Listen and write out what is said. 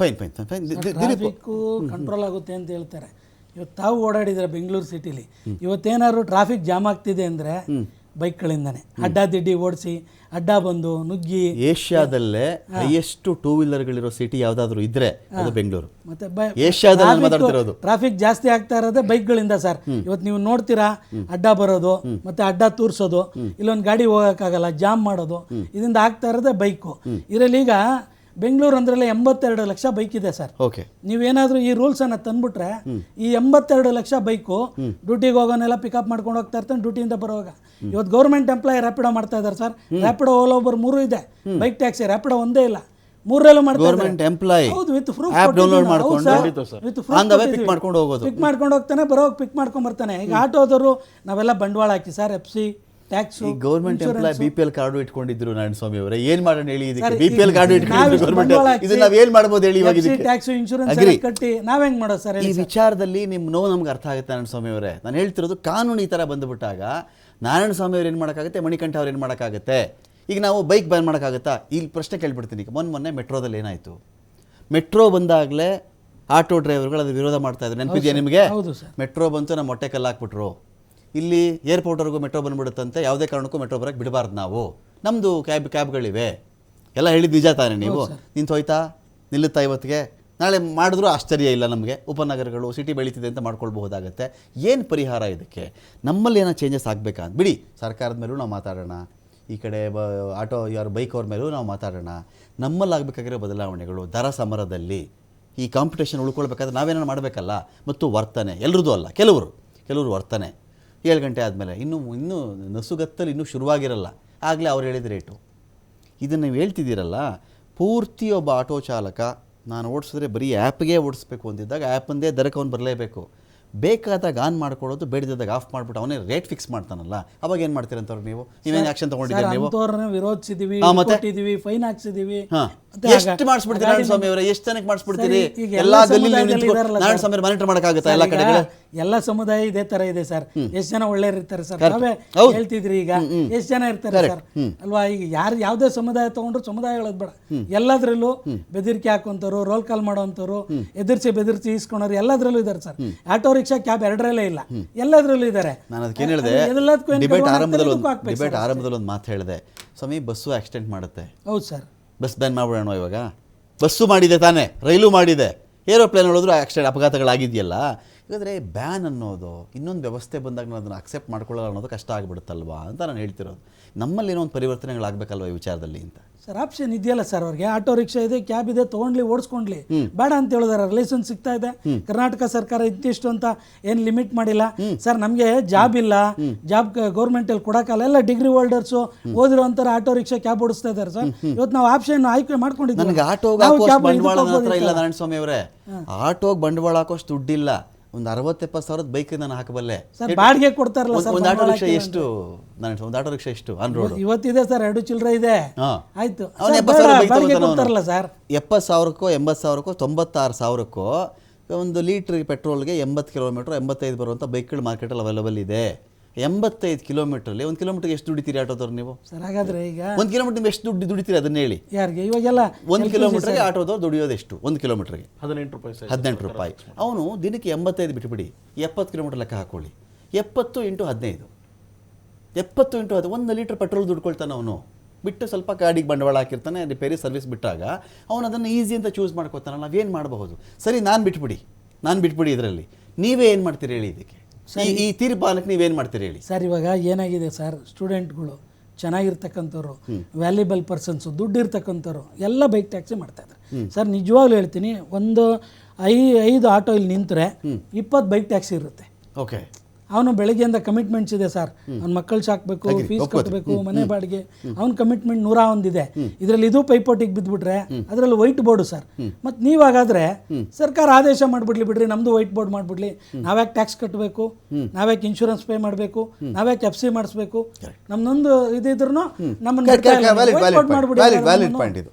Fine fine fine traffic control ಆಗುತ್ತೆ ಅಂತ ಹೇಳ್ತಾರೆ. ಇವತ್ತು ತಾವು ಓಡಾಡಿದ್ರೆ ಬೆಂಗಳೂರು ಸಿಟಿಲಿ ಇವತ್ತೇನಾದ್ರು ಟ್ರಾಫಿಕ್ ಜಾಮ್ ಆಗ್ತಿದೆ ಅಂದರೆ ಬೈಕ್ಗಳಿಂದನೇ ಅಡ್ಡಾದಿಡ್ಡಿ ಓಡಿಸಿ ಅಡ್ಡ ಬಂದು ನುಗ್ಗಿ. ಏಷ್ಯಾದಲ್ಲೇ ಹೈಯೆಸ್ಟ್ ಟೂ ವೀಲರ್ಗಳಿರೋ ಸಿಟಿ ಯಾವ್ದಾದ್ರು ಇದ್ರೆ ಅದು ಬೆಂಗಳೂರು. ಮತ್ತೆ ಏಷ್ಯಾದಲ್ಲಿ ಮಾತಾಡ್ತಿರೋದು. ಟ್ರಾಫಿಕ್ ಜಾಸ್ತಿ ಆಗ್ತಾ ಇರೋದೇ ಬೈಕ್ಗಳಿಂದ ಸರ್. ಇವತ್ತು ನೀವು ನೋಡ್ತೀರಾ ಅಡ್ಡ ಬರೋದು ಮತ್ತೆ ಅಡ್ಡ ತೂರ್ಸೋದು ಇಲ್ಲೊಂದು ಗಾಡಿ ಹೋಗೋಕ್ಕಾಗಲ್ಲ ಜಾಮ್ ಮಾಡೋದು ಇದರಿಂದ ಆಗ್ತಾ ಇರೋದೇ ಬೈಕು ಇದರಲ್ಲಿ ಈಗ ಬೆಂಗಳೂರು ಅಂದ್ರಲ್ಲ ಎಂಬತ್ತೆರಡು ಲಕ್ಷ ಬೈಕ್ ಇದೆ ಸರ್. ಓಕೆ ನೀವೇನಾದರೂ ಈ ರೂಲ್ಸ್ ಅನ್ನ ತಂದ್ಬಿಟ್ರೆ ಈ ಎಂಬತ್ತೆರಡು ಲಕ್ಷ ಬೈಕು ಡ್ಯೂಟಿಗೆ ಹೋಗೋನೆಲ್ಲ ಪಿಕಪ್ ಮಾಡ್ಕೊಂಡು ಹೋಗ್ತಾ ಇರ್ತಾನೆ ಡ್ಯೂಟಿಯಿಂದ ಬರುವಾಗ. ಇವತ್ತು ಗೌರ್ಮೆಂಟ್ ಎಂಪ್ಲಾಯ್ ರ್ಯಾಪಿಡೋ ಮಾಡ್ತಾ ಇದ್ದಾರೆ ಸರ್. ರ್ಯಾಪಿಡೋ ಆಲ್ ಓವರ್ ಮೂರು ಇದೆ. ಬೈಕ್ ಟ್ಯಾಕ್ಸಿ ರ್ಯಾಪಿಡೋ ಒಂದೇ ಇಲ್ಲ. ಮೂರರಲ್ಲೂ ಮಾಡ್ತಾರೆ ಎಂಪ್ಲಾಯ್ ಹೌದು ವಿತ್ ಪ್ರೂಫ್ ಡೌನ್ಲೋಡ್ ಮಾಡ್ಕೊಂಡು ಆನ್ ದ ವೇ ಪಿಕ್ ಮಾಡ್ಕೊಂಡು ಹೋಗೋದು. ಪಿಕ್ ಮಾಡ್ಕೊಂಡು ಹೋಗ್ತಾನೆ ಬರೋವಾಗ ಪಿಕ್ ಮಾಡ್ಕೊಂಡು ಬರ್ತಾನೆ. ಈಗ ಆಟೋದವರು ನಾವೆಲ್ಲ ಬಂಡವಾಳ ಹಾಕಿ ಸರ್ ಎಫ್ ಸಿ ಟ್ಯಾಕ್ಸು ಈ government employ B P L card ಇಟ್ಕೊಂಡಿದ್ರು ನಾರಾಯಣ ಸ್ವಾಮಿ ಅವರೇ. ಏನ್ ಮಾಡೋಣ ಹೇಳಿ ಇದಕ್ಕೆ? ಬಿ ಪಿ ಎಲ್ ಕಾರ್ಡು ಇಟ್ಕೊಂಡಿದ್ರು ಗೌರ್ಮೆಂಟ್ ಇದನ್ನ ನಾವ್ ಏನ್ ಮಾಡ್ಬೋದು ಹೇಳಿ ಇವಾಗ ಇದಕ್ಕೆ? ಟ್ಯಾಕ್ಸ್ ಇನ್ಶೂರೆನ್ಸ್ ಕಟ್ಟಿ ನಾವ್ ಹೆಂಗ್ ಮಾಡೋ ಸರ್ ಈ ವಿಚಾರದಲ್ಲಿ ನಿಮ್ಮ ನೋವು ನಮ್ಗೆ ಅರ್ಥ ಆಗುತ್ತೆ ನಾರಾಯಣ ಸ್ವಾಮಿ ಅವರೇ. ನಾನು ಹೇಳ್ತಿರೋದು ಕಾನೂನು ಈ ತರ ಬಂದುಬಿಟ್ಟಾಗ ನಾರಾಯಣ ಸ್ವಾಮಿ ಅವ್ರು ಏನು ಮಾಡೋಕ್ಕಾಗುತ್ತೆ? ಮಣಿಕಂಠ ಅವ್ರು ಏನು ಮಾಡೋಕ್ಕಾಗುತ್ತೆ? ಈಗ ನಾವು ಬೈಕ್ ಬ್ಯಾನ್ ಮಾಡೋಕ್ಕಾಗತ್ತಾ? ಇಲ್ಲಿ ಪ್ರಶ್ನೆ ಕೇಳ್ಬಿಡ್ತೀನಿ ಈಗ. ಮೊನ್ನೆ ಮೊನ್ನೆ ಮೆಟ್ರೋದಲ್ಲಿ ಏನಾಯ್ತು? ಮೆಟ್ರೋ ಬಂದಾಗಲೇ ಆಟೋ ಡ್ರೈವರ್ಗಳು ಅದು ವಿರೋಧ ಮಾಡ್ತಾ ಇದ್ರು. ನೆನಪಿದೆಯಾ ನಿಮಗೆ? ಮೆಟ್ರೋ ಬಂತು ನಮ್ಮ ಹೊಟ್ಟೆ ಕಲ್ಲು ಹಾಕ್ಬಿಟ್ರು. ಇಲ್ಲಿ ಏರ್ಪೋರ್ಟ್ವರೆಗೂ ಮೆಟ್ರೋ ಬಂದ್ಬಿಡುತ್ತಂತೆ ಯಾವುದೇ ಕಾರಣಕ್ಕೂ ಮೆಟ್ರೋ ಬರೋಕ್ಕೆ ಬಿಡಬಾರ್ದು ನಾವು. ನಮ್ಮದು ಕ್ಯಾಬ್ ಕ್ಯಾಬ್ಗಳಿವೆ. ಎಲ್ಲ ಹೇಳಿದ ನಿಜ ತಾನೇ ನೀವು. ನಿಂತು ಹೋಯ್ತಾ? ನಿಲ್ಲುತ್ತಾ ಇವತ್ತಿಗೆ? ನಾಳೆ ಮಾಡಿದ್ರೂ ಆಶ್ಚರ್ಯ ಇಲ್ಲ ನಮಗೆ. ಉಪನಗರಗಳು ಸಿಟಿ ಬೆಳೀತಿದೆ ಅಂತ ಮಾಡ್ಕೊಳ್ಬಹುದಾಗತ್ತೆ. ಏನು ಪರಿಹಾರ ಇದಕ್ಕೆ? ನಮ್ಮಲ್ಲಿ ಏನೋ ಚೇಂಜಸ್ ಆಗಬೇಕಾ? ಅಂತ ಬಿಡಿ ಸರ್ಕಾರದ ಮೇಲೂ ನಾವು ಮಾತಾಡೋಣ. ಈ ಕಡೆ ಬ ಆಟೋ ಯಾರು ಬೈಕ್ ಅವ್ರ ಮೇಲೂ ನಾವು ಮಾತಾಡೋಣ. ನಮ್ಮಲ್ಲಿ ಆಗಬೇಕಾಗಿರೋ ಬದಲಾವಣೆಗಳು ದರ ಸಮರದಲ್ಲಿ. ಈ ಕಾಂಪಿಟೇಷನ್ ಉಳ್ಕೊಳ್ಬೇಕಾದ್ರೆ ನಾವೇನೋ ಮಾಡಬೇಕಲ್ಲ? ಮತ್ತು ವರ್ತನೆ. ಎಲ್ರದ್ದು ಅಲ್ಲ. ಕೆಲವರು. ಕೆಲವರು ವರ್ತನೆ. ಏಳು ಗಂಟೆ ಆದಮೇಲೆ. ಇನ್ನೂ ಇನ್ನೂ ನಸುಗತ್ತಲು ಇನ್ನೂ ಶುರುವಾಗಿರಲ್ಲ. ಆಗಲೇ ಅವ್ರು ಹೇಳಿದ ರೇಟು. ಇದನ್ನು ನೀವು ಹೇಳ್ತಿದ್ದೀರಲ್ಲ ಪೂರ್ತಿ ಒಬ್ಬ ಆಟೋ ಚಾಲಕ ನಾನು ಓಡಿಸಿದ್ರೆ ಬರೀ ಆ್ಯಪ್ಗೆ ಓಡಿಸ್ಬೇಕು ಅಂತಿದ್ದಾಗ ಆ್ಯಪಂದೇ ದರಕ್ಕೆ ಅವ್ನು ಬರಲೇಬೇಕು. ಬೇಕಾದಾಗ ಆನ್ ಮಾಡ್ಕೊಳ್ಳೋದು ಬೇಡದಿದ್ದಾಗ ಆಫ್ ಮಾಡಿಬಿಟ್ಟು ಅವನೇ ರೇಟ್ ಫಿಕ್ಸ್ ಮಾಡ್ತಾನಲ್ಲ. ಅವಾಗ ಏನು ಮಾಡ್ತೀರಂತವ್ರು ನೀವು? ನೀವೇನು ಆ್ಯಕ್ಷನ್ ತೊಗೊಂಡಿದ್ದೀರಿ ನೀವು? ವಿರೋಧಿಸಿದ್ದೀವಿ ವಿರೋಧಿಸಿದೀವಿ? ಫೈನ್ ಹಾಕ್ಸಿದೀವಿ ಎಷ್ಟು ಮಾಡಿಸ್ಬಿಡ್ತೀರಿ ನಾರಾಯಣ ಸ್ವಾಮಿ ಅವರೇ ಎಷ್ಟು ಜನಕ್ಕೆ ಮಾಡಿಸ್ಬಿಡ್ತೀರಿ? ಎಲ್ಲಾ ಗಲ್ಲಿ ನಾರಾಯಣ ಸ್ವಾಮಿ ಮಾನಿಟರ್ ಮಾಡಕ್ಕಾಗುತ್ತಾ ಎಲ್ಲ ಕಡೆ ಎಲ್ಲ ಸಮುದಾಯ ಇದೇ ತರ ಇದೆ ಸರ್. ಎಷ್ಟು ಜನ ಒಳ್ಳೆಯವ್ರು ಇರ್ತಾರೆ ಸರ್. ನಾವೇ ಹೇಳ್ತಿದ್ರಿ ಈಗ. ಎಷ್ಟು ಜನ ಇರ್ತಾರೆ ಸರ್? ಅಲ್ವಾ? ಈಗ ಯಾರು ಯಾವುದೇ ಸಮುದಾಯ ತಗೊಂಡ್ರು ಸಮುದಾಯ ಹೇಳೋದು ಬೇಡ ಎಲ್ಲದ್ರಲ್ಲೂ ಬೆದರಿಕೆ ಹಾಕುವಂಥವ್ರು ರೋಲ್ ಕಾಲ್ ಮಾಡೋವಂಥವ್ರು ಎದುರಿಸಿ ಬೆದರಿಸಿ ಇಸ್ಕೊಳೋರು ಎಲ್ಲದರಲ್ಲೂ ಇದ್ದಾರೆ ಸರ್. ಆಟೋ ರಿಕ್ಷಾ ಕ್ಯಾಬ್ ಎರಡರಲ್ಲೇ ಇಲ್ಲ. ಎಲ್ಲದರಲ್ಲೂ ಇದ್ದಾರೆ ನಾನು ಅದಕ್ಕೆ ಏನು ಹೇಳಿದೆ? ಡಿಬೇಟ್ ಆರಂಭದಲ್ಲಿ ಒಂದು ಮಾತು ಹೇಳಿದೆ. ಸ್ವಾಮಿ ಬಸ್ಸು ಆಕ್ಸಿಡೆಂಟ್ ಮಾಡುತ್ತೆ. ಹೌದು ಸರ್. ಬಸ್ ಬ್ಯಾನ್ ಮಾಡ್ಬಿಡೋಣ ಇವಾಗ. ಬಸ್ಸು ಮಾಡಿದೆ ತಾನೇ ರೈಲು ಮಾಡಿದೆ. ಏರೋಪ್ಲೇನ್ ಹೇಳಿದ್ರು ಆಕ್ಸಿಡೆಂಟ್ ಅಪಘಾತಗಳಾಗಿದೆಯಲ್ಲ. ಹಾಗಾದರೆ ಬ್ಯಾನ್ ಅನ್ನೋದು ಇನ್ನೊಂದು ವ್ಯವಸ್ಥೆ ಬಂದಾಗ ನಾನು ಅದನ್ನು ಅಕ್ಸೆಪ್ಟ್ ಮಾಡ್ಕೊಳ್ಳಲ್ಲ ಅನ್ನೋದು ಕಷ್ಟ ಆಗಿಬಿಡುತ್ತಲ್ವಾ ಅಂತ ನಾನು ಹೇಳ್ತಿರೋದು. ನಮ್ಮಲ್ಲಿ ಏನೋ ಒಂದು ಪರಿವರ್ತನೆಗಳಾಗಬೇಕಲ್ವ ಈ ವಿಚಾರದಲ್ಲಿ ಅಂತ? ಸರ್ ಆಪ್ಷನ್ ಇದೆಯಲ್ಲ ಸರ್ ಅವ್ರಿಗೆ. ಆಟೋ ರಿಕ್ಷಾ ಇದೆ ಕ್ಯಾಬ್ ಇದೆ ತೊಗೊಂಡ್ಲಿ ಓಡಿಸ್ಕೊಂಡ್ಲಿ. ಬೇಡ ಅಂತ ಹೇಳಿದಾರೆ ಲೈಸೆನ್ಸ್ ಸಿಗ್ತಾ ಇದೆ. ಕರ್ನಾಟಕ ಸರ್ಕಾರ ಇಂತಿಷ್ಟು ಅಂತ ಏನು ಲಿಮಿಟ್ ಮಾಡಿಲ್ಲ. ಸರ್ ನಮಗೆ ಜಾಬ್ ಇಲ್ಲ. ಜಾಬ್ ಗೌರ್ಮೆಂಟಲ್ಲಿ ಕೊಡೋಕ್ಕಲ್ಲ ಎಲ್ಲ ಡಿಗ್ರಿ ಹೋಲ್ಡರ್ಸು ಓದಿರೋಂಥರ ಆಟೋ ರಿಕ್ಷಾ ಕ್ಯಾಬ್ ಓಡಿಸ್ತಾ ಇದ್ದಾರೆ ಸರ್ ಇವತ್ತು ನಾವು ಆಪ್ಷನ್ ಆಯ್ಕೆ ಮಾಡ್ಕೊಂಡಿದ್ದೀವಿ. ನನಗೆ ಆಟೋಗೆ ಬಂಡವಾಳ ಹತ್ರ ಇಲ್ಲ ಹೋಗ್ಬೋದಿತ್ತಲ್ಲ. ನಾರಾಯಣ ಸ್ವಾಮಿ ಅವರೇ ಆಟೋಗೆ ಬಂಡವಾಳ ಹಾಕೋಷ್ಟು ದುಡ್ಡಿಲ್ಲ. ಒಂದು ಅರವತ್ತೆಪ್ಪತ್ತು ಸಾವಿರದ ಬೈಕ್ ನಾನು ಹಾಕಬಲ್ಲೆ. ಸರ್ ಬಾಡಿಗೆ ಕೊಡ್ತಾರಲ್ಲ ಸರ್ ಒಂದು ಆಟೋ ರಿಕ್ಷಾ ಎಷ್ಟು? ನಾನು ಒಂದು ಆಟೋ ರಿಕ್ಷಾ ಎಷ್ಟು? ಆನ್ ರೋಡ್ ಇವತ್ತಿದೆ ಸರ್ ಎರಡು ಚಿಲ್ಲರೆ ಇದೆ. ಆಯ್ತು. ಅವ್ನು ಎಪ್ಪತ್ತು ಸಾವಿರ ಬೈಕ್ ಸರ್. ಎಪ್ಪತ್ತು ಸಾವಿರಕ್ಕೋ ಎಂಬತ್ತು ಸಾವಿರಕ್ಕೋ ತೊಂಬತ್ತಾರು ಸಾವಿರಕ್ಕೋ ಒಂದು ಲೀಟ್ರ್ ಪೆಟ್ರೋಲ್ಗೆ ಎಂಬತ್ತು ಕಿಲೋಮೀಟ್ರ್ ಎಂಬತ್ತೈದು ಬರುವಂಥ ಬೈಕ್ಗಳು ಮಾರ್ಕೆಟಲ್ಲಿ ಅವೈಲೇಬಲ್ ಇದೆ. ಎಂಬತ್ತೈದು ಕಿಲೋಮೀಟ್ರಲ್ಲಿ ಒಂದು ಕಿಲೋಮೀಟ್ರಿಗೆ ಎಷ್ಟು ದುಡಿತೀರಿ ಆಟೋದವ್ರು ನೀವು? ಸರ್ ಹಾಗಾದ್ರೆ ಈಗ ಒಂದು ಕಿಲೋಮೀಟರ್ ಎಷ್ಟು ದುಡ್ಡು ದುಡಿತೀರಿ ಅದನ್ನ ಹೇಳಿ. ಯಾರಿಗೆ? ಇವಾಗೆಲ್ಲ ಒಂದು ಕಿಲೋಮೀಟರ್ಗೆ ಆಟೋದವ್ರು ದುಡಿಯೋದು ಎಷ್ಟು? ಒಂದು ಕಿಲೋಮೀಟರ್ಗೆ. ಹದಿನೆಂಟು ರೂಪಾಯಿ ಹದಿನೆಂಟು ರೂಪಾಯಿ. ಅವನು ದಿನಕ್ಕೆ ಎಂಬತ್ತೈದು ಬಿಟ್ಟುಬಿಡಿ ಎಪ್ಪತ್ತು ಕಿಲೋಮೀಟರ್ ಲೆಕ್ಕ ಹಾಕೊಳ್ಳಿ. ಎಪ್ಪತ್ತು ಇಂಟು ಹದಿನೈದು. ಎಪ್ಪತ್ತು ಇಂಟು ಅದು ಒಂದು ಲೀಟ್ರ್ ಪೆಟ್ರೋಲ್ ದುಡ್ಕೊಳ್ತಾನೆ ಅವನು. ಬಿಟ್ಟು ಸ್ವಲ್ಪ ಗಾಡಿಗೆ ಬಂಡವಾಳ ಹಾಕಿರ್ತಾನೆ ರಿಪೇರಿ ಸರ್ವಿಸ್ ಬಿಟ್ಟಾಗ ಅವನು ಅದನ್ನು ಈಸಿ ಅಂತ ಚೂಸ್ ಮಾಡ್ಕೋತಾನೆ ನಾವೇನು ಮಾಡಬಹುದು? ಸರಿ ನಾನು ಬಿಟ್ಬಿಡಿ. ನಾನು ಬಿಟ್ಬಿಡಿ ಇದರಲ್ಲಿ. ನೀವೇ ಏನು ಮಾಡ್ತೀರಿ ಹೇಳಿ ಇದಕ್ಕೆ? ಈ- ಈ ತೀರ್ಮಾನಕ್ಕೆ ನೀವೇನು ಮಾಡ್ತೀರಿ ಹೇಳಿ? ಸರ್ ಇವಾಗ ಏನಾಗಿದೆ ಸರ್ ಸ್ಟೂಡೆಂಟ್ಗಳು ಚೆನ್ನಾಗಿರ್ತಕ್ಕಂಥವ್ರು ವ್ಯಾಲ್ಯೂಬಲ್ ಪರ್ಸನ್ಸು ದುಡ್ಡು ಇರ್ತಕ್ಕಂಥವ್ರು ಎಲ್ಲ ಬೈಕ್ ಟ್ಯಾಕ್ಸಿ ಮಾಡ್ತಾ ಇದ್ದಾರೆ. ಸರ್ ನಿಜವಾಗ್ಲೂ ಹೇಳ್ತೀನಿ ಒಂದು ಐ ಐದು ಆಟೋ ಇಲ್ಲಿ ನಿಂತರೆ ಇಪ್ಪತ್ತು ಬೈಕ್ ಟ್ಯಾಕ್ಸಿ ಇರುತ್ತೆ. ಓಕೆ ಅವನು ಬೆಳಗ್ಗೆಯಿಂದ ಕಮಿಟ್ಮೆಂಟ್ಸ್ ಇದೆ ಸರ್ ಅವ್ನ ಮಕ್ಕಳು ಸಾಕಬೇಕು ಫೀಸ್ ಕಟ್ಟಬೇಕು ಮನೆ ಬಾಡಿಗೆ. ಅವ್ನ ಕಮಿಟ್ಮೆಂಟ್ ನೂರ ಒಂದಿದೆ. ಇದರಲ್ಲಿ ಇದು ಪೈಪೋಟಿಗೆ ಬಿದ್ದುಬಿಟ್ರೆ ಅದರಲ್ಲಿ ವೈಟ್ ಬೋರ್ಡು ಸರ್ ಮತ್ತು ನೀವಾಗಾದ್ರೆ ಸರ್ಕಾರ ಆದೇಶ ಮಾಡಿಬಿಡ್ಲಿ ಬಿಡ್ರಿ ನಮ್ದು ವೈಟ್ ಬೋರ್ಡ್ ಮಾಡಿಬಿಡ್ಲಿ. ನಾವ್ಯಾಕೆ ಟ್ಯಾಕ್ಸ್ ಕಟ್ಟಬೇಕು ನಾವ್ಯಾಕೆ ಇನ್ಶೂರೆನ್ಸ್ ಪೇ ಮಾಡಬೇಕು ನಾವ್ಯಾಕೆ ಎಫ್ ಸಿ ಮಾಡಿಸ್ಬೇಕು. ನಮ್ದೊಂದು ಇದಿದ್ರು ನಮ್ಮನ್ನು ವ್ಯಾಲಿಡ್